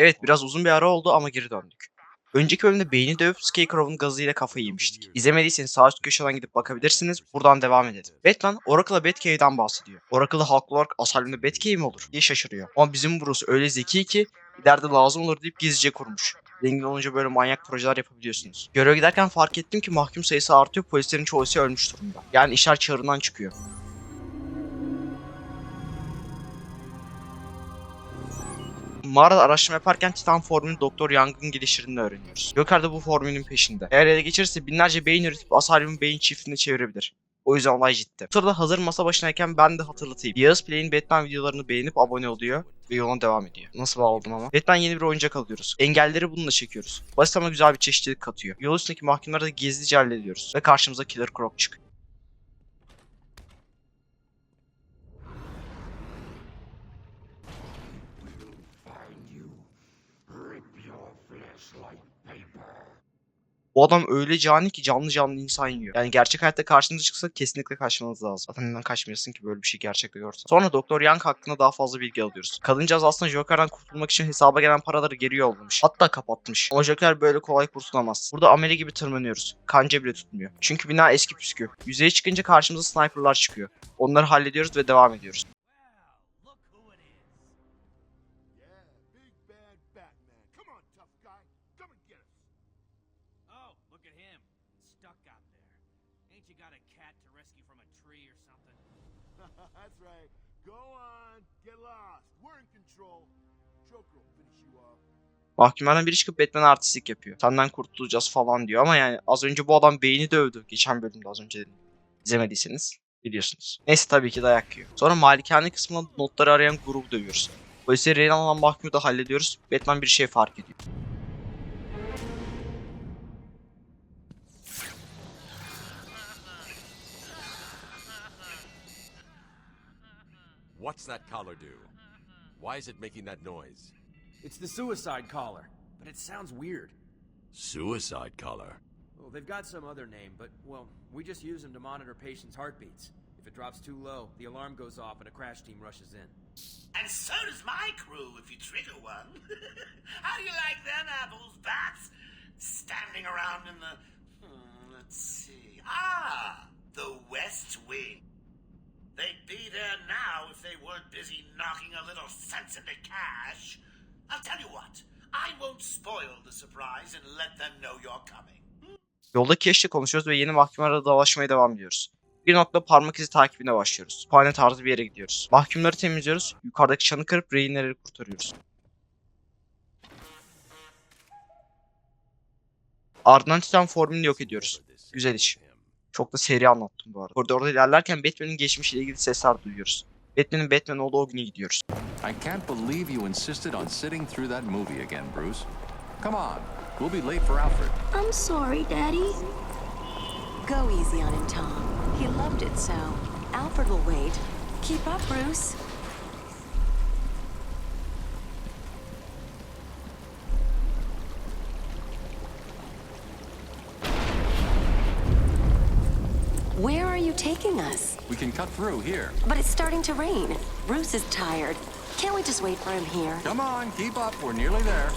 Evet biraz uzun bir ara oldu ama geri döndük. Önceki bölümde beyni dövüp Scarecrow'un gazıyla kafayı yemiştik. İzlemediyseniz sağ üst köşeden gidip bakabilirsiniz. Buradan devam edelim. Batman Oracle'a Batcave'den bahsediyor. Oracle haklı olarak asalimde Batcave mi olur diye şaşırıyor. Ama bizim Bruce öyle zeki ki ileride lazım olur deyip gizlice kurmuş. Zengin olunca böyle manyak projeler yapabiliyorsunuz. Göreve giderken fark ettim ki mahkum sayısı artıyor, polislerin çoğu ölmüş durumda. Yani işler çığırından çıkıyor. Mağarada araştırma yaparken Titan formülü Doktor Young'ın geliştirdiğini öğreniyoruz. Joker de bu formülün peşinde. Eğer ele geçirirse binlerce beyin üretip Asylum'un beyin çiftliğine çevirebilir. O yüzden olay ciddi. Bu sırada hazır masa başındayken ben de hatırlatayım. Yağız Play'in Batman videolarını beğenip abone oluyor ve yoluna devam ediyor. Nasıl bağladım ama? Batman yeni bir oyuncak alıyoruz. Engelleri bununla çekiyoruz. Basit ama güzel bir çeşitlilik katıyor. Yol üstündeki mahkumları da gizlice hallediyoruz. Ve karşımıza Killer Croc çıkıyor. Bu adam öyle cani ki canlı canlı insan yiyor. Yani gerçek hayatta karşınıza çıksa kesinlikle kaçmanız lazım. Zaten neden kaçmıyorsun ki böyle bir şey gerçekte görsen. Sonra Doktor Young hakkında daha fazla bilgi alıyoruz. Kadıncağız aslında Joker'dan kurtulmak için hesaba gelen paraları geri yollamış. Hatta kapatmış. Ama Joker böyle kolay kurtulamaz. Burada amele gibi tırmanıyoruz. Kanca bile tutmuyor. Çünkü bina eski püskü. Yüzeye çıkınca karşımıza sniperlar çıkıyor. Onları hallediyoruz ve devam ediyoruz. Stuck out there. Ain't you got a cat to rescue from a tree or something? That's right. Go on, get lost. We're in control. Joker will finish you off. Mahkumlardan biri çıkıp Batman artistlik yapıyor. Senden kurtulacağız falan diyor ama yani az önce bu adam beyni dövdü. Geçen bölümde az önce dedim. İzlemediyseniz biliyorsunuz. Neyse tabii ki dayak yiyor. Sonra malikane kısmında notları arayan grubu dövüyoruz. Polisleri rehin alan mahkumu da hallediyoruz. Batman bir şey fark ediyor. What's that collar do? Why is it making that noise? It's the suicide collar, but it sounds weird. Suicide collar. Well, they've got some other name, but, well, we just use them to monitor patients' heartbeats. If it drops too low, the alarm goes off and a crash team rushes in. And so does my crew if you trigger one. How do you like them apples, bats? Standing around in the. Hmm, let's see. Sense into cash. I'll tell you what, I won't spoil the surprise and let them know you're coming. Yolda Cash'le konuşuyoruz ve yeni mahkumlarla dalaşmaya devam ediyoruz. Bir noktada parmak izi takibine başlıyoruz. Kütüphane tarzı bir yere gidiyoruz. Mahkumları temizliyoruz. Yukarıdaki çanı kırıp rehinleri kurtarıyoruz. Ardından Titan formülünü yok ediyoruz. Güzel iş. Çok da seri anlattım bu arada. Koridorda ilerlerken Batman'in geçmişiyle ilgili sesler duyuyoruz. Batman'in Batman olduğu o güne gidiyoruz. I can't believe you insisted on sitting through that movie again, Bruce. Come on, we'll be late for Alfred. I'm sorry, Daddy. Go easy on him, Tom. He loved it so. Alfred will wait. Keep up, Bruce. Taking us? We can cut through here. But it's starting to rain. Bruce is tired. Can't we just wait for him here? Come on, keep up. We're nearly there.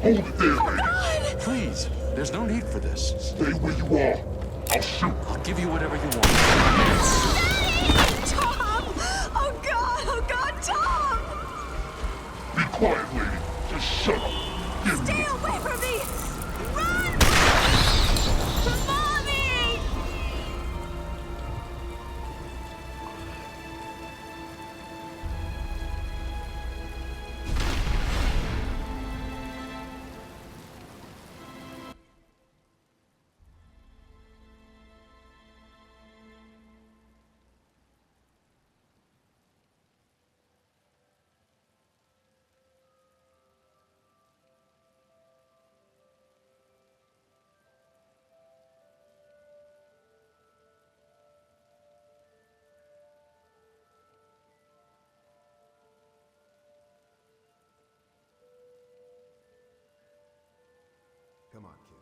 Oh, Hold it there, lady. Please, there's no need for this. Stay where you are. I'll shoot. I'll give you whatever you want.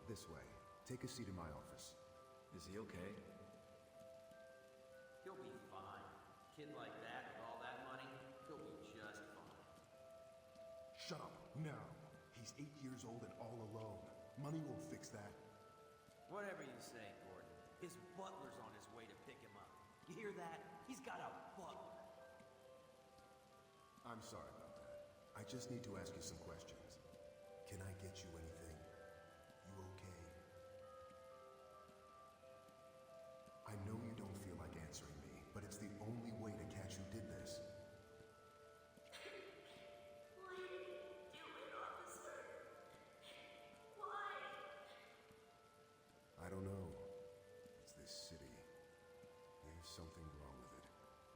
This way. Take a seat in my office. Is he okay? He'll be fine. Kid like that with all that money, he'll be just fine. Shut up, now. He's eight years old and all alone. Money won't fix that. Whatever you say, Gordon. His butler's on his way to pick him up. You hear that? He's got a butler. I'm sorry about that. I just need to ask you some questions. Can I get you anything?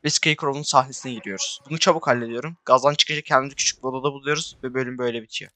Ve Scarecrow'un sahnesine giriyoruz. Bunu çabuk hallediyorum. Gazdan çıkınca kendimizi küçük bir odada buluyoruz ve bölüm böyle bitiyor.